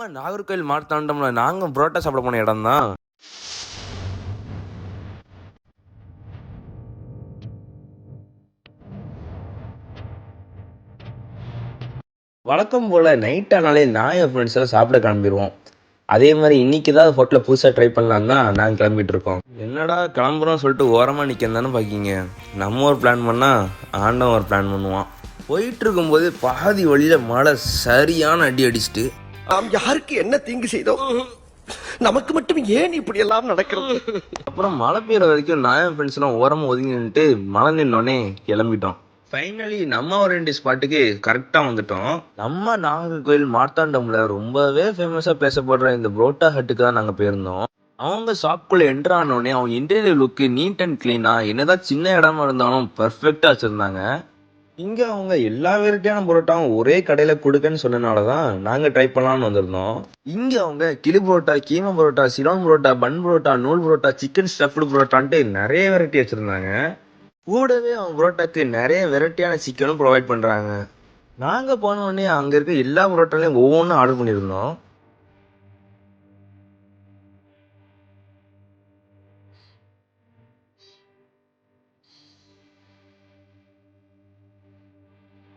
நம்ம நாகர்கோயில் மார்த்தாண்டம்ல நாங்க புரோட்டா சாப்பிட போன இடம் தான். வழக்கம் போல நைட் ஆனாலே நான் என் ஃப்ரெண்ட்ஸ் எல்லாம் சாப்பிட கிளம்பிடுவோம் அதே மாதிரி இன்னைக்கு தான் ஹோட்டலில் புதுசாக ட்ரை பண்ணலாம் தான் நாங்கள் கிளம்பிட்டு இருக்கோம். என்னடா கிளம்புறோம் சொல்லிட்டு ஓரமாக நிற்க தானே பார்க்கிங்க நம்ம ஒரு பிளான் பண்ணால் ஆண்டவன் ஒரு பிளான் பண்ணுவான். போயிட்டு இருக்கும்போது பாதி வழியில் மழை சரியான அடி அடிச்சிட்டு நாம் யாருக்கு என்ன தீங்கு செய்தோம் நமக்கு மட்டும் ஏன் இப்படி எல்லாம் நடக்கிறது? அப்புறம் மழை பெய்யுற வரைக்கும் நான் என் ஃப்ரெண்ட்ஸ்லாம் ஓரம் ஒதுங்கி நின்றுட்டு மழை நின்னோடனே கிளம்பிட்டோம். ஃபைனலி நம்ம ஒரு ரெண்டு ஸ்பாட்டுக்கு கரெக்டாக வந்துட்டோம். நம்ம நாகர்கோயில் மார்த்தாண்டம்ல ரொம்பவே ஃபேமஸாக பேசப்படுற இந்த புரோட்டா ஹட்டுக்கு தான் நாங்கள் போயிருந்தோம். அவங்க ஷாப்புக்குள்ள என்ட்ரு ஆனோடனே அவங்க இன்டீரியர் லுக்கு நீட் அண்ட் க்ளீனாக என்னதான் சின்ன இடமா இருந்தாலும் பர்ஃபெக்டாக வச்சுருந்தாங்க. இங்கே அவங்க எல்லா வெரைட்டியான புரோட்டாவும் ஒரே கடையில் கொடுக்கன்னு சொன்னனால தான் நாங்கள் ட்ரை பண்ணலாம்னு வந்திருந்தோம். இங்கே அவங்க கிளி புரோட்டா கீமா புரோட்டா சிலோன் புரோட்டா பன் புரோட்டா நூல் புரோட்டா சிக்கன் ஸ்டஃப்டு புரோட்டான்ட்டு நிறைய வெரைட்டி வச்சுருந்தாங்க. கூடவே அவங்க புரோட்டாக்கு நிறைய வெரைட்டியான சிக்கனும் ப்ரொவைட் பண்ணுறாங்க நாங்கள் போன உடனே அங்கே இருக்க எல்லா புரோட்டாலையும் ஒவ்வொன்றும் ஆர்டர் பண்ணியிருந்தோம்.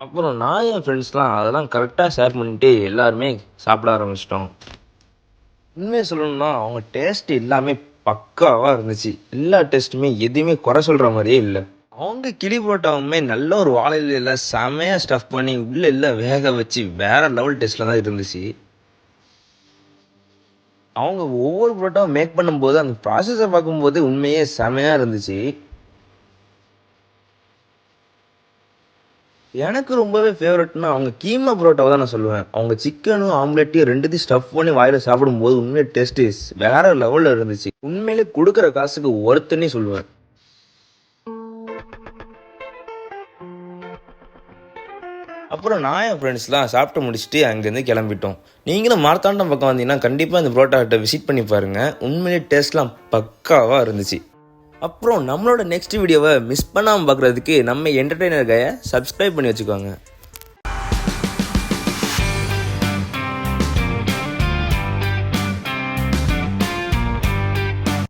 அப்புறம் நான் என் ஃப்ரெண்ட்ஸ்லாம் அதெல்லாம் கரெக்டாக ஷேர் பண்ணிட்டு எல்லாருமே சாப்பிட ஆரம்பிச்சிட்டோம். உண்மையை சொல்லணும்னா அவங்க டேஸ்ட் எல்லாமே பக்காவாக இருந்துச்சு. எல்லா டேஸ்ட்டுமே எதுவுமே குறை சொல்கிற மாதிரியே இல்லை. அவங்க கிளி போட்டவங்க நல்ல ஒரு வாழையில செமையாக ஸ்டஃப் பண்ணி உள்ளே எல்லாம் வேக வச்சு வேற லெவல் டேஸ்ட்டில் தான் இருந்துச்சு. அவங்க ஒவ்வொரு புரோட்டாவும் மேக் பண்ணும்போது அந்த ப்ராசஸை பார்க்கும்போது உண்மையே செமையாக இருந்துச்சு. எனக்கு ரொம்பவே ஃபேவரட்னா அவங்க கீமா புரோட்டாவை தான் நான் சொல்லுவேன். அவங்க சிக்கனும் ஆம்லெட்டையும் ரெண்டுத்தையும் ஸ்டஃப் பண்ணி வாயில் சாப்பிடும்போது உண்மையை டேஸ்ட்டு வேற லெவலில் இருந்துச்சு. உண்மையிலே கொடுக்குற காசுக்கு ஒருத்தனே சொல்லுவேன். அப்புறம் நான் என் ஃப்ரெண்ட்ஸ்லாம் சாப்பிட்டு முடிச்சுட்டு அங்கேருந்து கிளம்பிட்டோம். நீங்களும் மார்த்தாண்டம் பக்கம் வந்தீங்கன்னா கண்டிப்பாக இந்த புரோட்டா ஹட்டை விசிட் பண்ணி பாருங்கள் உண்மையிலே டேஸ்ட்லாம் பக்காவாக இருந்துச்சு. அப்புறம் நம்மளோட நெக்ஸ்ட் வீடியோவை மிஸ் பண்ணாமல் பார்க்குறதுக்கு நம்ம என்டர்டெய்னர் கையை சப்ஸ்கிரைப் பண்ணி வச்சுக்கோங்க.